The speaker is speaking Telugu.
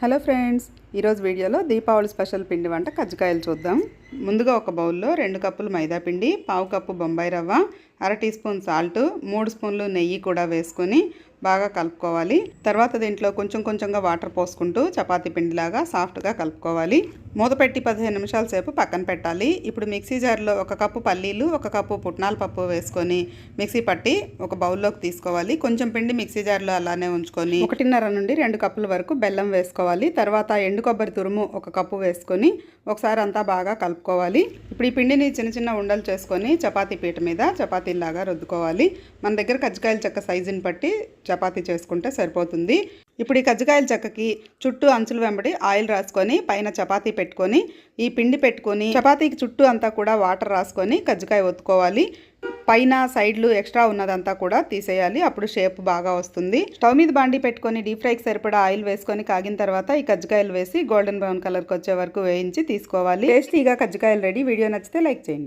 హలో ఫ్రెండ్స్ ఈరోజు వీడియోలో దీపావళి స్పెషల్ పిండి వంట కజ్జికాయలు చూద్దాం. ముందుగా ఒక బౌల్లో రెండు కప్పులు మైదాపిండి పావు కప్పు బొంబాయి రవ్వ అర టీ స్పూన్ సాల్ట్ మూడు స్పూన్లు నెయ్యి కూడా వేసుకొని బాగా కలుపుకోవాలి. తర్వాత దీంట్లో కొంచెం కొంచెంగా వాటర్ పోసుకుంటూ చపాతీ పిండిలాగా సాఫ్ట్గా కలుపుకోవాలి. మూత పెట్టి పదిహేను నిమిషాల సేపు పక్కన పెట్టాలి. ఇప్పుడు మిక్సీ జార్లో ఒక కప్పు పల్లీలు ఒక కప్పు పుట్నాల పప్పు వేసుకొని మిక్సీ పట్టి ఒక బౌల్లోకి తీసుకోవాలి. కొంచెం పిండి మిక్సీ జార్లో అలానే ఉంచుకొని ఒకటిన్నర నుండి రెండు కప్పుల వరకు బెల్లం వేసుకోవాలి. తర్వాత ఎండు కొబ్బరి తురుము ఒక కప్పు వేసుకొని ఒకసారి అంతా బాగా కలుపుకోవాలి ఇప్పుడు ఈ పిండిని చిన్న చిన్న ఉండలు చేసుకొని చపాతీ పీట మీద చపాతీలాగా రుద్దుకోవాలి. మన దగ్గర కజ్జికాయల చెక్క సైజుని బట్టి చపాతీ చేసుకుంటే సరిపోతుంది. ఇప్పుడు ఈ కజ్జికాయల చెక్కకి చుట్టూ అంచులు వెంబడి ఆయిల్ రాసుకొని పైన చపాతీ పెట్టుకొని ఈ పిండి పెట్టుకొని చపాతీకి చుట్టూ అంతా కూడా వాటర్ రాసుకొని కజ్జికాయ ఒత్తుకోవాలి. పైన సైడ్లు ఎక్స్ట్రా ఉన్నదంతా కూడా తీసేయాలి. అప్పుడు షేప్ బాగా వస్తుంది. స్టవ్ మీద బాండి పెట్టుకొని డీప్ ఫ్రైకి సరిపడా ఆయిల్ వేసుకొని కాగిన తర్వాత ఈ కజ్జికాయలు వేసి గోల్డెన్ బ్రౌన్ కలర్కి వచ్చే వరకు వేయించి తీసుకోవాలి. టేస్టీగా కజ్జికాయలు రెడీ. వీడియో నచ్చితే లైక్ చేయండి.